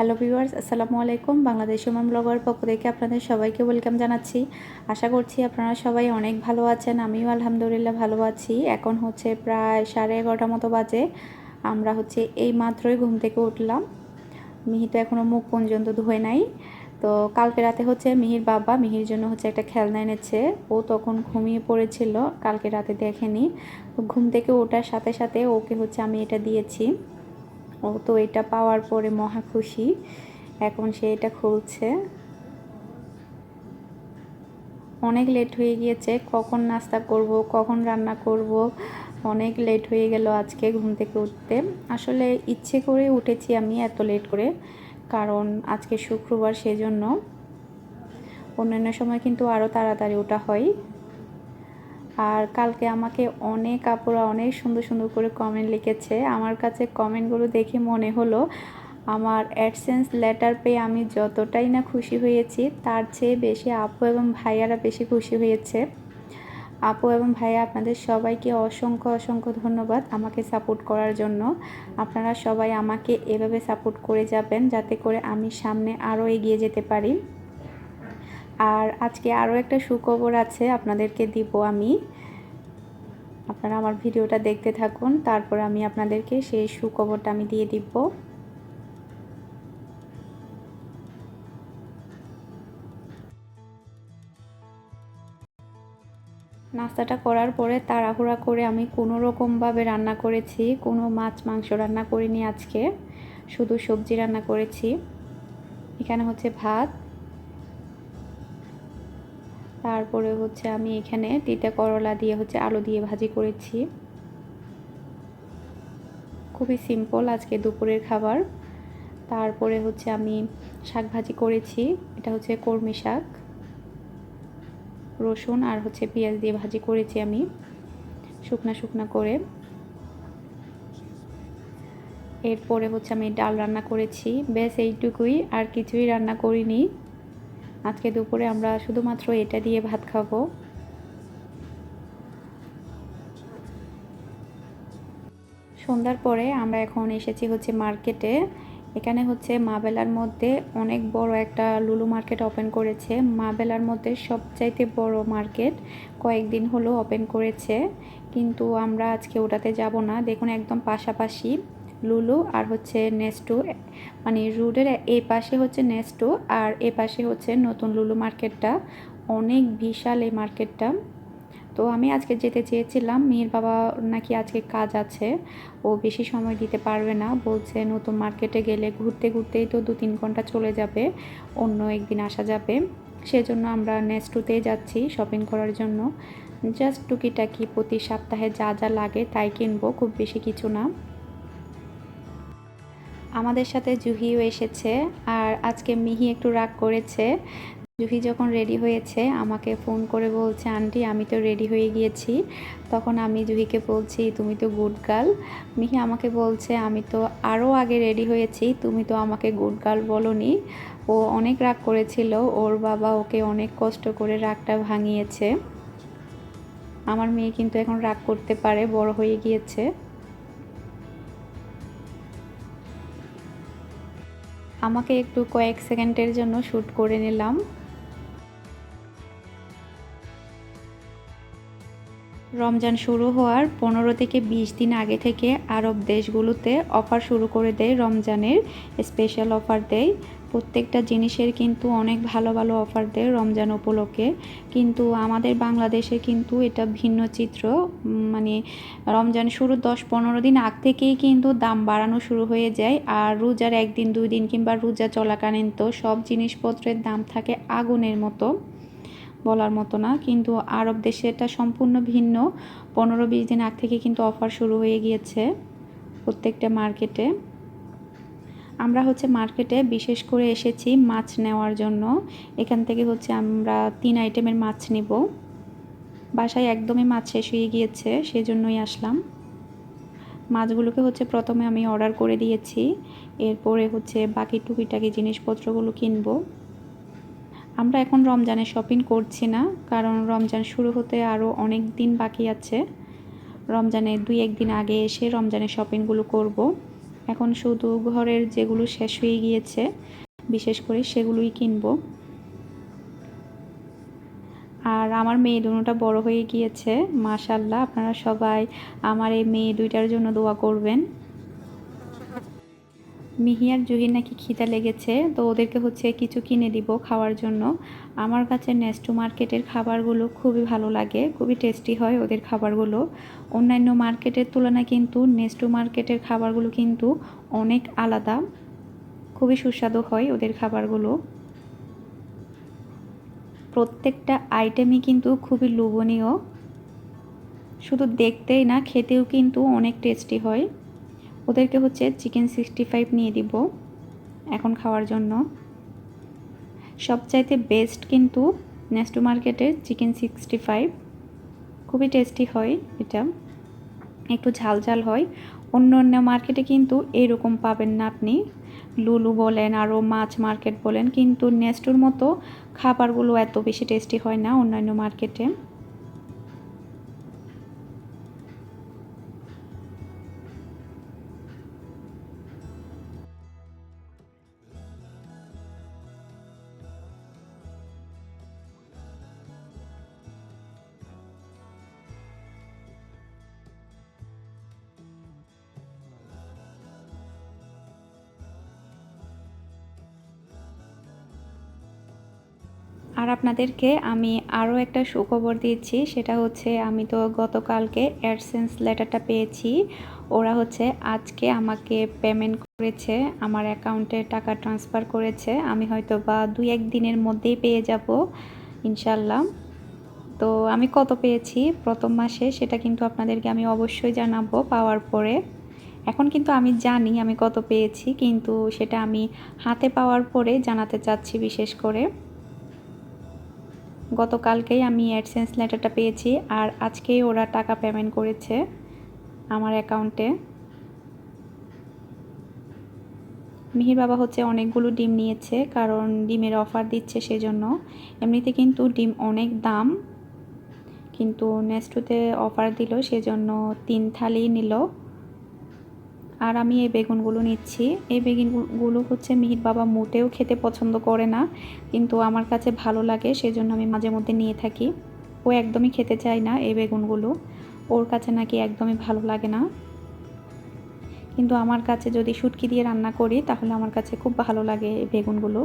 Hello viewers, আসসালামু আলাইকুম। Bangladesh Oman blogger পক্ষ থেকে আপনাদের সবাইকে ওয়েলকাম জানাচ্ছি। আশা করছি আপনারা সবাই অনেক ভালো আছেন, আমিও আলহামদুলিল্লাহ ভালো আছি। এখন হচ্ছে প্রায় সাড়ে এগারোটা মতো বাজে। আমরা হচ্ছে এই মাত্রই ঘুম থেকে উঠলাম। মিহি তো এখনও মুখ পর্যন্ত ধুয়ে নাই। তো কালকে রাতে হচ্ছে মিহির বাবা মিহির জন্য হচ্ছে একটা খেলনা এনেছে। ও তখন ঘুমিয়ে পড়েছিল, কালকে রাতে দেখেনি। তো ঘুম থেকে ওঠার সাথে সাথে ওকে হচ্ছে আমি এটা দিয়েছি। ও তো এটা পাওয়ার পরে মহা খুশি। এখন সে এটা খুলছে। অনেক লেট হয়ে গিয়েছে, কখন নাস্তা করব, কখন রান্না করব, অনেক লেট হয়ে গেল আজকে ঘুম থেকে উঠতে। আসলে ইচ্ছে করে উঠেছি আমি এত লেট করে, কারণ আজকে শুক্রবার সেজন্য। অন্যান্য সময় কিন্তু আরও তাড়াতাড়ি ওটা হয়। আর কালকে আমাকে অনেক আপুরা অনেক সুন্দর সুন্দর করে কমেন্ট লিখেছে। আমার কাছে কমেন্টগুলো দেখে মনে হলো, আমার অ্যাডসেন্স লেটার পেয়ে আমি যতটাই না খুশি হয়েছি, তার চেয়ে বেশি আপু এবং ভাইয়ারা বেশি খুশি হয়েছে। আপু এবং ভাইয়া, আপনাদের সবাইকে অসংখ্য অসংখ্য ধন্যবাদ আমাকে সাপোর্ট করার জন্য। আপনারা সবাই আমাকে এভাবে সাপোর্ট করে যাবেন, যাতে করে আমি সামনে আরও এগিয়ে যেতে পারি। আর আজকে আরও একটা সুখবর আছে, আপনাদেরকে দিব আমি। আপনারা আমার ভিডিওটা দেখতে থাকুন, তারপর আমি আপনাদেরকে সেই সুখবরটা আমি দিয়ে দিব। নাস্তাটা করার পরে তাড়াহুড়া করে আমি কোনো রকমভাবে রান্না করেছি, কোনো মাছ, মাংস রান্না করিনি আজকে। শুধু সবজি রান্না করেছি। এখানে হচ্ছে ভাত তারপরে হচ্ছে আমি এখানে তিতা করলা দিয়ে হচ্ছে আলু দিয়ে ভাজি করেছি। খুবই সিম্পল আজকে দুপুরের খাবার। তারপরে হচ্ছে আমি শাক ভাজি করেছি, এটা হচ্ছে কর্মী শাক। রসুন আর হচ্ছে পেঁয়াজ দিয়ে ভাজি করেছি আমি, শুকনা শুকনা করে। এরপরে হচ্ছে আমি ডাল রান্না করেছি। বেশ এইটুকুই, আর কিছুই রান্না করিনি। আজকে দুপুরে আমরা শুধুমাত্র এটা দিয়ে ভাত খাব। সন্ধ্যার পরে আমরা এখন এসেছি হচ্ছে মার্কেটে। এখানে হচ্ছে মাবেলার মধ্যে অনেক বড় একটা লুলু মার্কেট ওপেন করেছে। মাবেলার মধ্যে সবচাইতে বড় মার্কেট কয়েকদিন হলো ওপেন করেছে। কিন্তু আমরা আজকে ওটাতে যাব না। দেখুন একদম পাশাপাশি লুলু আর হচ্ছে নেস্টু মানে রুডের এই পাশে হচ্ছে নেস্টু আর এ পাশে হচ্ছে নতুন লুলু মার্কেটটা। অনেক বিশাল এই মার্কেটটা। তো আমি আজকে যেতে চেয়েছিলাম, মেয়ের বাবা নাকি আজকে কাজ আছে, ও বেশি সময় দিতে পারবে না, বলছে নতুন মার্কেটে গেলে ঘুরতে ঘুরতেই তো দু তিন ঘণ্টা চলে যাবে, অন্য একদিন আসা যাবে। সেজন্য আমরা নেক্সটুতেই যাচ্ছি শপিং করার জন্য। জাস্ট টুকিটাকি প্রতি সপ্তাহে যা যা লাগে তাই কিনবো, খুব বেশি কিছু না। আমাদের সাথে জুহিও এসেছে আর আজকে মিহি একটু রাগ করেছে। জুহি যখন রেডি হয়েছে, আমাকে ফোন করে বলছে, আন্টি, আমি তো রেডি হয়ে গিয়েছি। তখন আমি জুহিকে বলছি, তুমি তো গুড গার্ল মিহি আমাকে বলছে, আমি তো আরও আগে রেডি হয়েছি, তুমি তো আমাকে গুড গার্ল বলনি। ও অনেক রাগ করেছিল, ওর বাবা ওকে অনেক কষ্ট করে রাগটা ভাঙিয়েছে। আমার মেয়ে কিন্তু এখন রাগ করতে পারে, বড় হয়ে গিয়েছে। আমাকে একটু কয়েক সেকেন্ডের জন্য শ্যুট করে নিলাম। রমজান শুরু হওয়ার পনেরো থেকে বিশ দিন আগে থেকে আরব দেশগুলোতে অফার শুরু করে দেয় রমজানের স্পেশাল অফার দেয়। প্রত্যেকটা জিনিসের কিন্তু অনেক ভালো ভালো অফার দেয় রমজান উপলক্ষে। কিন্তু আমাদের বাংলাদেশে কিন্তু এটা ভিন্ন চিত্র। মানে রমজান শুরু দশ পনেরো দিন আগ থেকেই কিন্তু দাম বাড়ানো শুরু হয়ে যায়। আর রোজার একদিন, দুই দিন কিংবা রোজা চলাকালীন তো সব জিনিসপত্রের দাম থাকে আগুনের মতো। বলার মতো না, কিন্তু আরব দেশে এটা সম্পূর্ণ ভিন্ন। পনেরো বিশ দিন আগ থেকে কিন্তু অফার শুরু হয়ে গিয়েছে প্রত্যেকটা মার্কেটে আমরা হচ্ছে মার্কেটে বিশেষ করে এসেছি মাছ নেওয়ার জন্য। এখান থেকে হচ্ছে আমরা তিন আইটেমের মাছ নিব। বাসায় একদমই মাছ শেষ হয়ে গিয়েছে, সেজন্যই আসলাম। মাছগুলোকে হচ্ছে প্রথমে আমি অর্ডার করে দিয়েছি। এরপরে হচ্ছে বাকি টুকিটাকি জিনিসপত্রগুলো কিনবো। আমরা এখন রমজানে শপিং করছি না, কারণ রমজান শুরু হতে আরও অনেক দিন বাকি আছে। রমজানে দুই একদিন আগে এসে রমজানের শপিংগুলো করব। এখন শুধু ঘরের যেগুলো শেষ হয়ে গিয়েছে, বিশেষ করে সেগুলোই কিনব। আর আমার মেয়ে দুটোটা বড় হয়ে গিয়েছে মাশাল্লাহ আপনারা সবাই আমার এই মেয়ে দুইটার জন্য দোয়া করবেন। মিহি আর জুহির নাকি খিদা লেগেছে, তো ওদেরকে হচ্ছে কিছু কিনে দিব খাওয়ার জন্য। আমার কাছে নেস্টু মার্কেটের খাবারগুলো খুবই ভালো লাগে, খুবই টেস্টি হয় ওদের খাবারগুলো। অন্যান্য মার্কেটের তুলনায় কিন্তু নেস্টু মার্কেটের খাবারগুলো কিন্তু অনেক আলাদা, খুবই সুস্বাদু হয় ওদের খাবারগুলো। প্রত্যেকটা আইটেমই কিন্তু খুবই লোভনীয়, শুধু দেখতেই না, খেতেও কিন্তু অনেক টেস্টি হয়। ওদেরকে হচ্ছে চিকেন সিক্সটি ফাইভ নিয়ে দিব এখন খাওয়ার জন্য। সবচাইতে বেস্ট কিন্তু নেস্টু মার্কেটের চিকেন সিক্সটি ফাইভ খুবই টেস্টি হয় এটা। একটু ঝাল ঝাল হয়। অন্য অন্য মার্কেটে কিন্তু এরকম পাবেন না আপনি। লুলু বলেন আরও মাছ মার্কেট বলেন, কিন্তু নেস্টুর মতো খাবারগুলো এত বেশি টেস্টি হয় না অন্যান্য মার্কেটে আর আপনাদেরকে আমি আরও একটা সুখবর দিয়েছি সেটা হচ্ছে আমি তো গতকালকে অ্যাডসেন্স লেটারটা পেয়েছি। ওরা হচ্ছে আজকে আমাকে পেমেন্ট করেছে, আমার অ্যাকাউন্টে টাকা ট্রান্সফার করেছে। আমি হয়তো বা দুই এক দিনের মধ্যেই পেয়ে যাব ইনশাল্লাহ তো আমি কত পেয়েছি প্রথম মাসে, সেটা কিন্তু আপনাদেরকে আমি অবশ্যই জানাব পাওয়ার পরে। এখন কিন্তু আমি জানি আমি কত পেয়েছি, কিন্তু সেটা আমি হাতে পাওয়ার পরে জানাতে চাচ্ছি বিশেষ করে। গতকালকেই আমি অ্যাডসেন্স লেটারটা পেয়েছি আর আজকেই ওরা টাকা পেমেন্ট করেছে আমার অ্যাকাউন্টে। মিহির বাবা হচ্ছে অনেকগুলো ডিম নিয়েছে কারণ ডিমের অফার দিচ্ছে সেজন্য। এমনিতে কিন্তু ডিম অনেক দাম, কিন্তু নেক্সটুতে অফার দিল সেজন্য তিন থালি নিল। আর আমি এই বেগুনগুলো নিচ্ছি। এই বেগুনগুলো হচ্ছে মিহির বাবা মোটেও খেতে পছন্দ করে না, কিন্তু আমার কাছে ভালো লাগে, সেজন্য আমি মাঝে মধ্যে নিয়ে থাকি। ও একদমই খেতে চায় না এই বেগুনগুলো। ওর কাছে নাকি একদমই ভালো লাগে না। কিন্তু আমার কাছে যদি শুটকি দিয়ে রান্না করি, তাহলে আমার কাছে খুব ভালো লাগে এই বেগুনগুলো।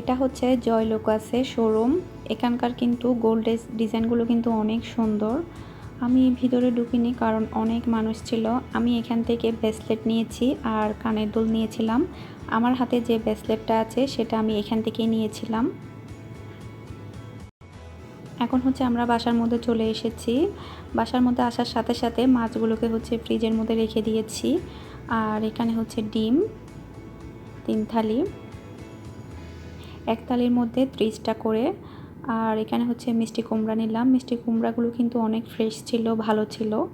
এটা হচ্ছে জয় লোকাসের শোরুম। এখানকার কিন্তু গোল্ডের ডিজাইনগুলো কিন্তু অনেক সুন্দর। আমি ভিতরে ঢুকিনি কারণ অনেক মানুষ ছিল। আমি এখান থেকে ব্রেসলেট নিয়েছি আর কানের দুল নিয়েছিলাম। আমার হাতে যে ব্রেসলেটটা আছে সেটা আমি এখান থেকেই নিয়েছিলাম। এখন হচ্ছে আমরা বাসার মধ্যে চলে এসেছি। বাসার মধ্যে আসার সাথে সাথে মাছগুলোকে হচ্ছে ফ্রিজের মধ্যে রেখে দিয়েছি। আর এখানে হচ্ছে ডিম, তিন থালি। এক থালির মধ্যে ত্রিশটা করে। আর এখানে হচ্ছে মিষ্টি কুমড়া নিলাম। মিষ্টি কুমড়াগুলো কিন্তু অনেক ফ্রেশ ছিল, ভালো ছিল।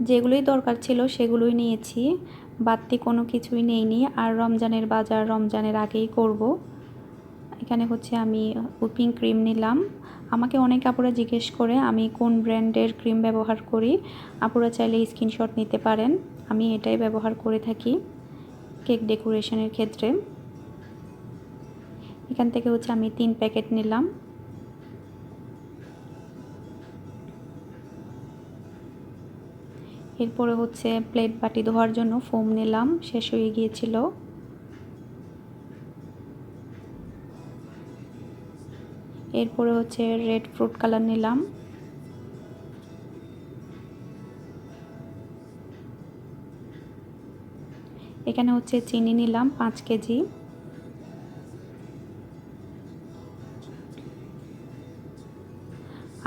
যেগুলোই দরকার ছিল সেগুলোই নিয়েছি। বাড়তি কোনো কিছুই নেইনি। আর রমজানের বাজার রমজানের আগেই করব। এখানে হচ্ছে আমি উপিং ক্রিম নিলাম। আমাকে অনেক আপুরা জিজ্ঞেস করে আমি কোন ব্র্যান্ডের ক্রিম ব্যবহার করি। আপুরা চাইলে স্ক্রিনশট নিতে পারেন। আমি এটাই ব্যবহার করে থাকি। কেক ডেকোরেশনের ক্ষেত্রে। এখান থেকে হচ্ছে আমি তিন প্যাকেট নিলাম। এরপরে হচ্ছে প্লেট বাটি ধোয়ার জন্য ফোম নিলাম, শেষ হয়ে গিয়েছিল। এরপরে হচ্ছে রেড ফ্রুট কালার নিলাম। এখানে হচ্ছে চিনি নিলাম, পাঁচ কেজি।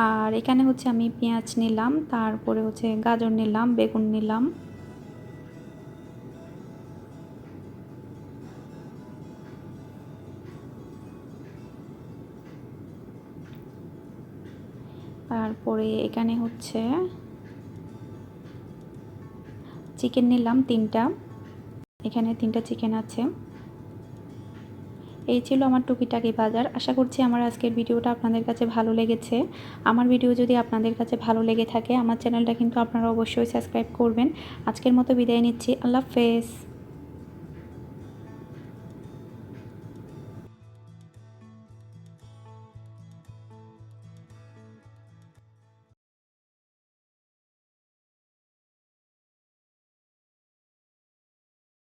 আর এখানে হচ্ছে আমি পেঁয়াজ নিলাম, তারপরে হচ্ছে গাজর নিলাম, বেগুন নিলাম। তারপরে এখানে হচ্ছে চিকেন নিলাম তিনটা। এখানে তিনটা চিকেন আছে। এই ছিল আমার টুকিটাকি বাজার। আশা করছি আমার আজকের ভিডিওটা আপনাদের কাছে ভালো লেগেছে। আমার ভিডিও যদি আপনাদের কাছে ভালো লেগে থাকে, আমার চ্যানেলটা কিন্তু আপনারা অবশ্যই সাবস্ক্রাইব করবেন। আজকের মতো বিদায় নিচ্ছি। আল্লাহ হাফেজ।